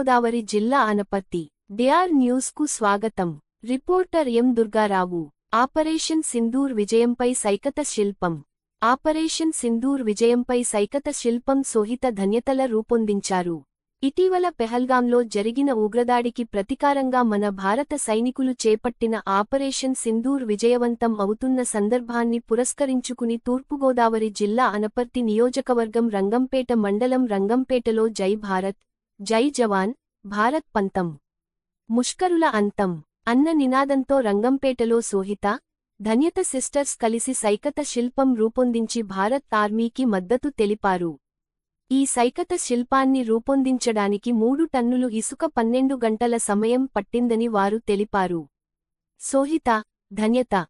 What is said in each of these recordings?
తూర్పుగోదావరి జిల్లా అనపర్తి. డిఆర్ న్యూస్కు స్వాగతం. Reporter M Durgarao. Operation Sindoor విజయంపై సైకత శిల్పం. ఆపరేషన్ సింధూర్ విజయంపై సైకత శిల్పం సోహిత ధన్యతల రూపొందించారు. ఇటీవల పెహల్గాంలో జరిగిన ఉగ్రదాడికి ప్రతీకారంగా మన భారత సైనికులు చేపట్టిన ఆపరేషన్ సింధూర్ విజయవంతం అవుతున్న సందర్భాన్ని పురస్కరించుకుని తూర్పుగోదావరి జిల్లా అనపర్తి నియోజకవర్గం రంగంపేట మండలం రంగంపేటలో జై భారత్. జై జవాన్ భారత్ పంతం. ముష్కరుల అంతం. అన్న నినాదంతో రంగంపేటలో సోహిత ధన్యత సిస్టర్స్ కలిసి సైకత శిల్పం రూపొందించి భారత్ ఆర్మీకి మద్దతు తెలిపారు. ఈ సైకత శిల్పాన్ని రూపొందించడానికి మూడు టన్నులు ఇసుక పన్నెండు గంటల సమయం పట్టిందని వారు తెలిపారు. సోహిత ధన్యత.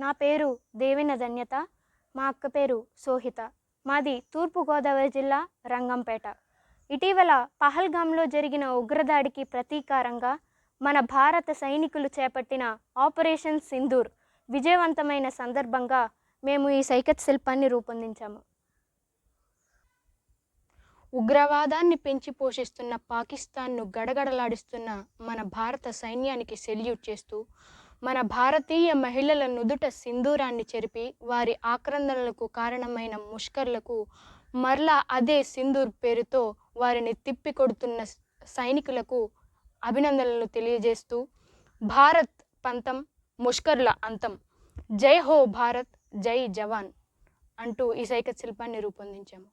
నా పేరు దేవిన ధన్యత మా అక్క పేరు సోహిత. మాది తూర్పుగోదావరి జిల్లా రంగంపేట. ఇటీవల పహల్గాంలో జరిగిన ఉగ్రదాడికి ప్రతీకారంగా మన భారత సైనికులు చేపట్టిన ఆపరేషన్ సింధూర్ విజయవంతమైన సందర్భంగా మేము ఈ సైకత్ శిల్పాన్ని రూపొందించాము. ఉగ్రవాదాన్ని పెంచి పోషిస్తున్న పాకిస్తాన్ను గడగడలాడిస్తున్న మన భారత సైన్యానికి సెల్యూట్ చేస్తూ మన భారతీయ మహిళల నుదుట సింధూరాన్ని చెరిపి వారి ఆక్రందనలకు కారణమైన ముష్కర్లకు మరలా అదే సింధూర్ పేరుతో వారిని తిప్పికొడుతున్న సైనికులకు అభినందనలు తెలియజేస్తూ భారత్ పంతం ముష్కర్ల అంతం. జై హో భారత్ జై జవాన్ అంటూ ఈ సైకత్ శిల్పాన్ని రూపొందించాము.